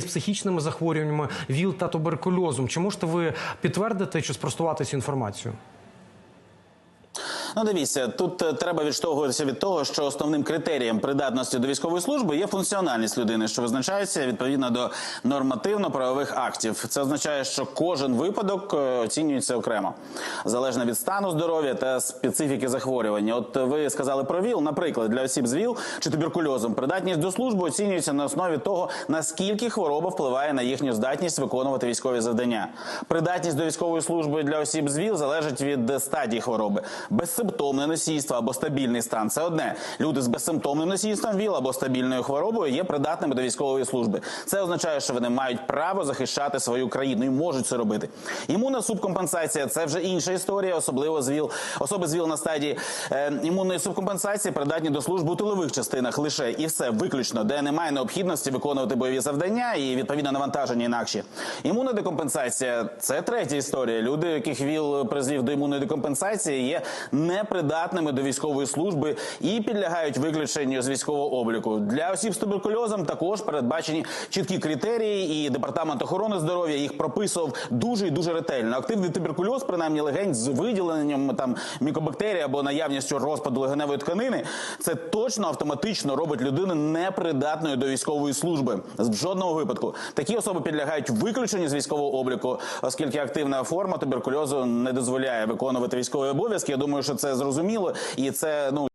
з психічними захворюваннями, ВІЛ та туберкульозом. Чи можете ви підтвердити чи спростувати цю інформацію? Ну, дивіться, тут е, треба відштовхуватися від того, що основним критерієм придатності до військової служби є функціональність людини, що визначається відповідно до нормативно-правових актів. Це означає, що кожен випадок е, оцінюється окремо, залежно від стану здоров'я та специфіки захворювання. От ви сказали про ВІЛ, наприклад, для осіб з ВІЛ чи туберкульозом придатність до служби оцінюється на основі того, наскільки хвороба впливає на їхню здатність виконувати військові завдання. Придатність до військової служби для осіб з ВІЛ залежить від стадії хвороби. Безсимптомне носійство або стабільний стан це одне. Люди з безсимптомним носійством ВІЛ або стабільною хворобою є придатними до військової служби. Це означає, що вони мають право захищати свою країну і можуть це робити. Імунна субкомпенсація це вже інша історія, особливо з ВІЛ. Особи з ВІЛ на стадії е, імунної субкомпенсації придатні до служби у тилових частинах лише і все виключно, де немає необхідності виконувати бойові завдання і відповідно навантаження інакші. Імунна декомпенсація це третя історія. Люди, яких ВІЛ призвів до імунної декомпенсації, є непридатними до військової служби і підлягають виключенню з військового обліку. Для осіб з туберкульозом також передбачені чіткі критерії, і департамент охорони здоров'я їх прописував дуже і дуже ретельно. Активний туберкульоз, принаймні легень з виділенням там мікобактерій або наявністю розпаду легеневої тканини, це точно автоматично робить людину непридатною до військової служби. В жодному випадку такі особи підлягають виключенню з військового обліку, оскільки активна форма туберкульозу не дозволяє виконувати військові обов'язки. Я думаю, що це зрозуміло, і це ну